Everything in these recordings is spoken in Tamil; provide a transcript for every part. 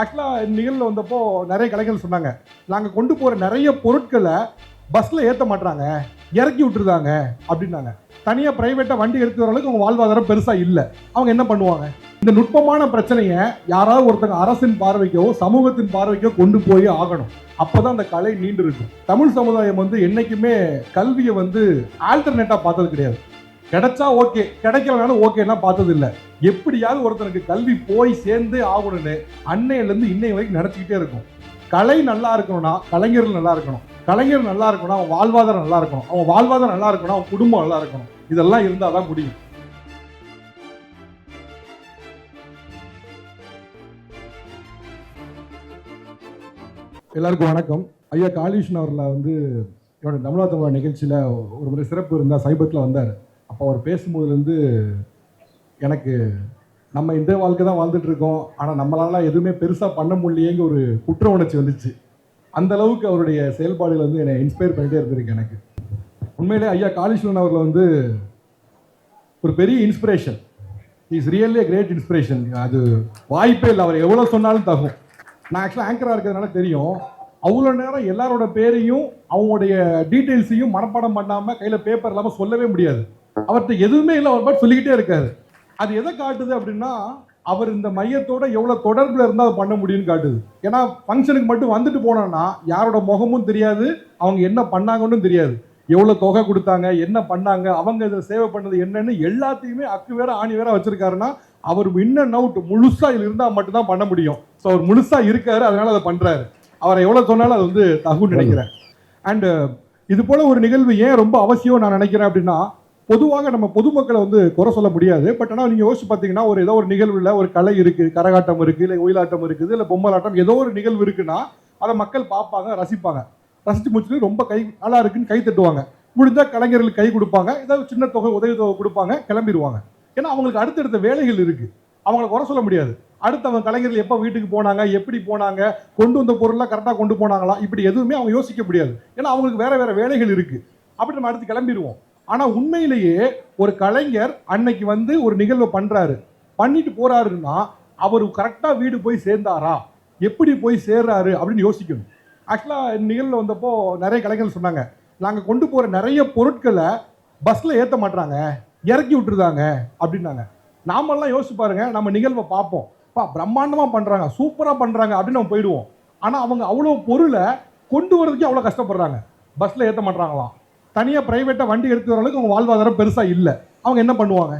ஆக்சுவலாக நிகழ்வில் வந்தப்போ நிறைய கலைகள் சொன்னாங்க நாங்கள் கொண்டு போகிற நிறைய பொருட்களை பஸ்ஸில் ஏற்ற மாட்டுறாங்க இறக்கி விட்டுருதாங்க அப்படின்னாங்க. தனியாக ப்ரைவேட்டாக வண்டி எடுத்து வர அளவுக்கு அவங்க வாழ்வாதாரம் பெருசாக இல்லை. அவங்க என்ன பண்ணுவாங்க? இந்த நுட்பமான பிரச்சனையை யாராவது ஒருத்தங்க அரசின் பார்வைக்கோ சமூகத்தின் பார்வைக்கோ கொண்டு போய் ஆகணும். அப்பதான் அந்த கலை நீண்டு இருக்கும் தமிழ் சமுதாயம் வந்து என்றைக்குமே கல்வியை வந்து ஆல்டர்னேட்டாக பார்த்தது கிடையாது. கிடைச்சா ஓகே கிடைக்கலனாலும் ஓகேன்னா பார்த்தது இல்லை எப்படியாவது ஒருத்தனுக்கு கல்வி போய் சேர்ந்து ஆகணும்னு அன்னையிலேருந்து இன்னை வரைக்கும் நடத்திக்கிட்டே இருக்கும். கலை நல்லா இருக்கணும்னா கலைஞர்கள் நல்லா இருக்கணும். கலைஞர் நல்லா இருக்கணும் அவன் வாழ்வாதாரம் நல்லா இருக்கணும். அவன் வாழ்வாதாரம் நல்லா இருக்கணும் அவன் குடும்பம் நல்லா இருக்கணும். இதெல்லாம் இருந்தால் தான் முடியும். எல்லாருக்கும் வணக்கம். ஐயா காளீஷ்ணன் அவர்ல வந்து என்னோட தமிழா தமிழா நிகழ்ச்சியில் ஒரு முறை சிறப்பு இருந்தால் சமீபத்தில் வந்தார். அப்போ அவர் பேசும்போதுலேருந்து எனக்கு நம்ம இந்த வாழ்க்கை தான் வாழ்ந்துட்டு இருக்கோம் ஆனால் நம்மளால எதுவுமே பெருசாக பண்ண முடியலையேங்க ஒரு குற்ற உணர்ச்சி வந்துச்சு. அந்த அளவுக்கு அவருடைய செயல்பாடுகள் வந்து என்னை இன்ஸ்பயர் பண்ணிட்டே இருந்திருக்கு எனக்கு. உண்மையிலே ஐயா காளீஸ்வரன் அவர்கள் வந்து ஒரு பெரிய inspiration is really great inspiration அது வாய்ப்பே இல்லை. அவர் எவ்வளோ சொன்னாலும் தகும். நான் ஆக்சுவலாக ஆங்கராக இருக்கிறதுனால தெரியும். அவ்வளோ நேரம் எல்லாரோட பேரையும் அவங்களுடைய டீட்டெயில்ஸையும் மனப்பாடம் பண்ணாமல் கையில் பேப்பர் இல்லாமல் சொல்லவே முடியாது. அவர்கிட்ட எதுவுமே இல்லை அவர் பாட்டு சொல்லிக்கிட்டே இருக்காரு. அது எதை காட்டுது அப்படின்னா அவர் இந்த மையத்தோட எவ்வளோ தொடர்பில் இருந்தால் அதை பண்ண முடியும்னு காட்டுது. ஏன்னா ஃபங்க்ஷனுக்கு மட்டும் வந்துட்டு போனோம்னா யாரோட முகமும் தெரியாது அவங்க என்ன பண்ணாங்கன்னு தெரியாது. எவ்வளோ தொகை கொடுத்தாங்க என்ன பண்ணாங்க அவங்க இதில் சேவை பண்ணது என்னன்னு எல்லாத்தையுமே அக்கு வேற ஆணி வேற வச்சிருக்காருன்னா அவர் இன் அண்ட் அவுட் முழுசா இதில் இருந்தால் மட்டும்தான் பண்ண முடியும். ஸோ அவர் முழுசா இருக்காரு அதனால அதை பண்றாரு. அவரை எவ்வளோ சொன்னாலும் அது வந்து தகுன்னு நினைக்கிறேன். அண்ட் இது போல ஒரு நிகழ்வு ஏன் ரொம்ப அவசியம் நான் நினைக்கிறேன் அப்படின்னா பொதுவாக நம்ம பொதுமக்களை வந்து குறை சொல்ல முடியாது. பட் ஆனால் நீங்கள் யோசிச்சு பார்த்தீங்கன்னா ஒரு ஏதோ ஒரு நிகழ்வில் ஒரு கலை இருக்குது கரகாட்டம் இருக்குது இல்லை ஒயிலாட்டம் இருக்குது இல்லை பொம்மலாட்டம் ஏதோ ஒரு நிகழ்வு இருக்குன்னா அதை மக்கள் பார்ப்பாங்க ரசிப்பாங்க. ரசித்து முடிச்சுட்டு ரொம்ப கை நல்லா இருக்குன்னு கை தட்டுவாங்க. முடிஞ்சால் கலைஞர்களுக்கு கை கொடுப்பாங்க ஏதாவது சின்ன தொகை உதவி தொகை கொடுப்பாங்க கிளம்பிடுவாங்க. ஏன்னா அவங்களுக்கு அடுத்தடுத்த வேலைகள் இருக்குது அவங்கள குறை சொல்ல முடியாது. அடுத்தவங்க கலைஞர்கள் எப்போ வீட்டுக்கு போனாங்க எப்படி போனாங்க கொண்டு வந்த பொருள்லாம் கரெக்டாக கொண்டு போனாங்களா இப்படி எதுவுமே அவங்க யோசிக்க முடியாது. ஏன்னா அவங்களுக்கு வேறு வேறு வேலைகள் இருக்குது அப்படி நம்ம அடுத்து கிளம்பிடுவோம். ஆனால் உண்மையிலேயே ஒரு கலைஞர் அன்னைக்கு வந்து ஒரு நிகழ்வை பண்ணுறாரு பண்ணிட்டு போகிறாருன்னா அவர் கரெக்டாக வீடு போய் சேர்ந்தாரா? எப்படி போய் சேர்றாரு அப்படின்னு யோசிக்கணும். ஆக்சுவலாக நிகழ்வில் வந்தப்போ நிறைய கலைஞர்கள் சொன்னாங்க. நாங்கள் கொண்டு போகிற நிறைய பொருட்களை பஸ்ஸில் ஏற்ற மாட்றாங்க. இறக்கி விட்டுருதாங்க அப்படின்னாங்க. நாமெல்லாம் யோசிச்சு பாருங்க நம்ம நிகழ்வை பார்ப்போம். பா பிரம்மாண்டமாக பண்ணுறாங்க சூப்பராக பண்ணுறாங்க அப்படின்னு நம்ம போயிடுவோம். ஆனால் அவங்க அவ்வளோ பொருளை கொண்டு வரதுக்கே அவ்வளோ கஷ்டப்படுறாங்க. பஸ்ஸில் ஏற்ற மாட்றாங்களாம். தனியாக ப்ரைவேட்டாக வண்டி எடுத்து வர அளவுக்கு அவங்க வாழ்வாதாரம் பெருசாக இல்லை. அவங்க என்ன பண்ணுவாங்க?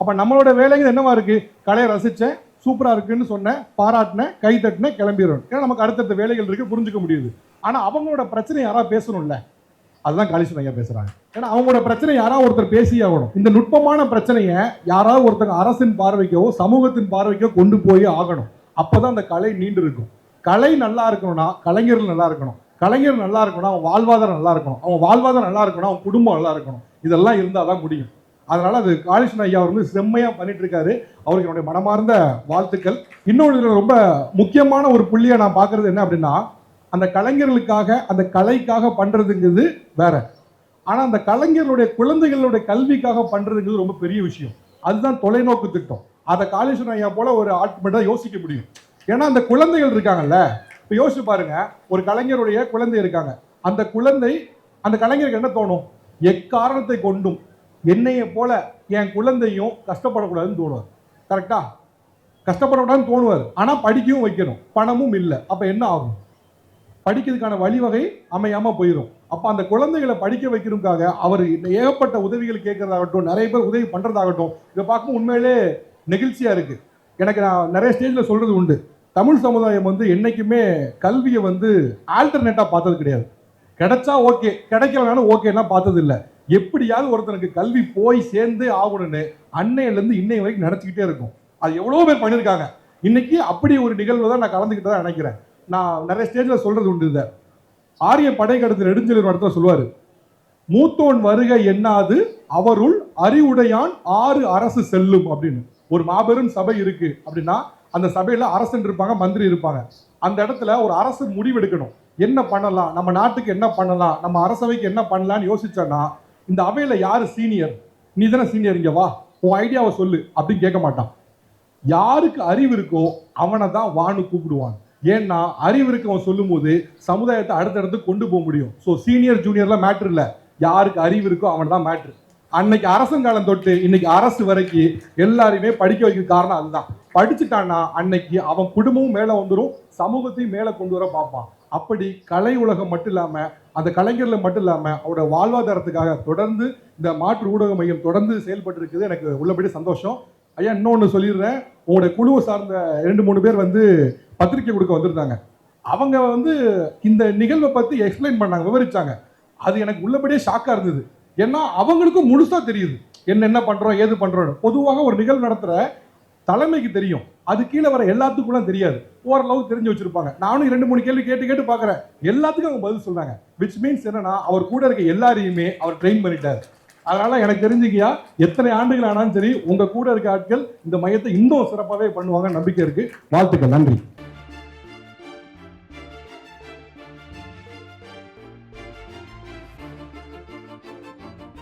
அப்போ நம்மளோட வேலைங்க என்னவா இருக்குது கலையை ரசித்தேன் சூப்பராக இருக்குன்னு சொன்னேன் பாராட்டினேன் கை தட்டினேன் கிளம்பிடுறோம். ஏன்னா நமக்கு அடுத்தடுத்த வேலைகள் இருக்குது புரிஞ்சுக்க முடியுது. ஆனால் அவங்களோட பிரச்சனை யாராவது பேசணும்ல? அதுதான் காளிசன் ஐயா பேசுகிறாங்க ஏன்னா அவங்களோட பிரச்சனை யாராவது ஒருத்தர் பேசி ஆகணும். இந்த நுட்பமான பிரச்சனையை யாராவது ஒருத்தங்க அரசின் பார்வைக்கோ சமூகத்தின் பார்வைக்கோ கொண்டு போய் ஆகணும். அப்போ தான் அந்த கலை நீண்டு இருக்கும். கலை நல்லா இருக்கணும்னா கலைஞர்கள் நல்லா இருக்கணும். கலைஞர் நல்லா இருக்கணும் அவன் வாழ்வாதாரம் நல்லா இருக்கணும் அவன் வாழ்வாதாரம் நல்லா இருக்கணும் அவன் குடும்பம் நல்லா இருக்கணும். இதெல்லாம் இருந்தால் தான் முடியும். அதனால் அது காளிஷ்ணன் ஐயா அவர் வந்து செம்மையாக பண்ணிட்டு இருக்காரு. அவருக்கு என்னுடைய மனமார்ந்த வாழ்த்துக்கள். இன்னொரு ரொம்ப முக்கியமான ஒரு புள்ளியை நான் பார்க்குறது என்ன அப்படின்னா அந்த கலைஞர்களுக்காக அந்த கலைக்காக பண்ணுறதுங்கிறது வேற. ஆனால் அந்த கலைஞர்களுடைய குழந்தைகளுடைய கல்விக்காக பண்ணுறதுங்கிறது ரொம்ப பெரிய விஷயம். அதுதான் தொலைநோக்கு திட்டம். அதை காளீஸ்வரன் ஐயா போல ஒரு ஆட்மெண்ட்டா யோசிக்க முடியும். ஏன்னா அந்த குழந்தைகள் இருக்காங்கல்ல இப்போ யோசிச்சு பாருங்க ஒரு கலைஞருடைய குழந்தை இருக்காங்க. அந்த குழந்தை அந்த கலைஞருக்கு என்ன தோணும்? எக்காரணத்தை கொண்டும் என்னையை போல என் குழந்தையும் கஷ்டப்படக்கூடாதுன்னு தோணுவார். கரெக்டா கஷ்டப்படக்கூடாதுன்னு தோணுவார். ஆனால் படிக்கவும் வைக்கணும். பணமும் இல்லை. அப்போ என்ன ஆகும்? படிக்கிறதுக்கான வழிவகை அமையாமல் போயிடும் அப்போ அந்த குழந்தைகளை படிக்க வைக்கிறதுக்காக அவர் ஏகப்பட்ட உதவிகள் கேட்கறதாகட்டும் நிறைய பேர் உதவி பண்ணுறதாகட்டும் இதை பார்க்கும் உண்மையிலே நெகிழ்ச்சியாக இருக்குது எனக்கு நான் நிறைய ஸ்டேஜில் சொல்கிறது உண்டு. தமிழ் சமுதாயம் வந்து என்றைக்குமே கல்வியை வந்து ஆல்டர்னேட்டாக பார்த்தது கிடையாது. கிடைச்சா ஓகே கிடைக்கலனாலும் ஓகேன்னா பார்த்தது இல்லை. எப்படியாவது ஒருத்தனுக்கு கல்வி போய் சேர்ந்து ஆகணும்னு அன்னையிலேருந்து இன்னை வரைக்கும் நினச்சிக்கிட்டே இருக்கும். அது எவ்வளோ பேர் பண்ணியிருக்காங்க. இன்னைக்கு அப்படி ஒரு நிகழ்வு தான் நான் கலந்துக்கிட்டு தான் நினைக்கிறேன். நான் நிறைய ஸ்டேஜில் சொல்கிறது உண்டு இதை. ஆரிய படைக்கடத்தில் நெடுஞ்செழியன் இடத்துல சொல்லுவார். மூத்தோன் வருக என்னாது அவருள் அறிவுடையான் ஆறு அரசு செல்லும் அப்படின்னு. ஒரு மாபெரும் சபை இருக்கு அப்படின்னா அந்த சபையில் அரசன் இருப்பாங்க மந்திரி இருப்பாங்க. அந்த இடத்துல ஒரு அரசு முடிவெடுக்கணும். என்ன பண்ணலாம்? நம்ம நாட்டுக்கு என்ன பண்ணலாம்? நம்ம அரசவைக்கு என்ன பண்ணலாம்னு யோசிச்சோன்னா இந்த அவையில் யார் சீனியர் நீ தானே சீனியர் இங்கே வா. உன் ஐடியாவை சொல்லு அப்படின்னு கேட்க மாட்டான். யாருக்கு அறிவு இருக்கோ அவனை தான் வான்னு கூப்பிடுவான். ஏன்னா அறிவு இருக்கவன் சொல்லும்போது சமுதாயத்தை அடுத்தடுத்து கொண்டு போக முடியும். ஸோ சீனியர் ஜூனியர்லாம் மேட்ரு இல்லை. யாருக்கு அறிவு இருக்கோ அவன் தான் மேட்ரு அன்னைக்கு அரசங்காலம் தொட்டு இன்னைக்கு அரசு வரைக்கும் எல்லாரையுமே படிக்க வைக்க காரணம் அதுதான். படிச்சுட்டான்னா அன்னைக்கு அவன் குடும்பமும் மேலே வந்துடும் சமூகத்தையும் மேலே கொண்டு வர பார்ப்பான். அப்படி கலை உலகம் மட்டும் இல்லாமல் அந்த கலைஞரில் மட்டும் இல்லாமல் அவரோட வாழ்வாதாரத்துக்காக தொடர்ந்து இந்த மாற்று ஊடக மையம் தொடர்ந்து செயல்பட்டு இருக்குது எனக்கு உள்ளபடி சந்தோஷம். ஐயா இன்னொன்று சொல்லிடுறேன். உங்களுடைய குழுவை சார்ந்த ரெண்டு மூணு பேர் வந்து பத்திரிக்கை கொடுக்க வந்திருந்தாங்க. அவங்க வந்து இந்த நிகழ்வை பற்றி எக்ஸ்பிளைன் பண்ணாங்க விவரிச்சாங்க. அது எனக்கு உள்ளபடியே ஷாக்காக இருந்தது. ஏன்னா அவங்களுக்கும் முழுசாக தெரியுது. என்ன என்ன பண்ணுறோம் ஏது பண்றோம் பொதுவாக ஒரு நிகழ்வு நடத்துகிற தலைமைக்கு தெரியும். அது கீழே வர எல்லாத்துக்குள்ள தெரியாது. ஓரளவு தெரிஞ்சு வச்சிருப்பாங்க. நானும் ரெண்டு மூணு கேள்வி கேட்டு கேட்டு பார்க்குறேன். எல்லாத்துக்கும் அவங்க பதில் சொல்றாங்க. விச் மீன்ஸ் என்னன்னா அவர் கூட இருக்க எல்லாரையுமே அவர் ட்ரெயின் பண்ணிட்டார். அதனால எனக்கு தெரிஞ்சுக்கியா எத்தனை ஆண்டுகள் ஆனாலும் சரி உங்க கூட இருக்க ஆட்கள் இந்த மையத்தை இன்னும் சிறப்பாகவே பண்ணுவாங்க நம்பிக்கை இருக்கு. வாழ்த்துக்கள். நன்றி.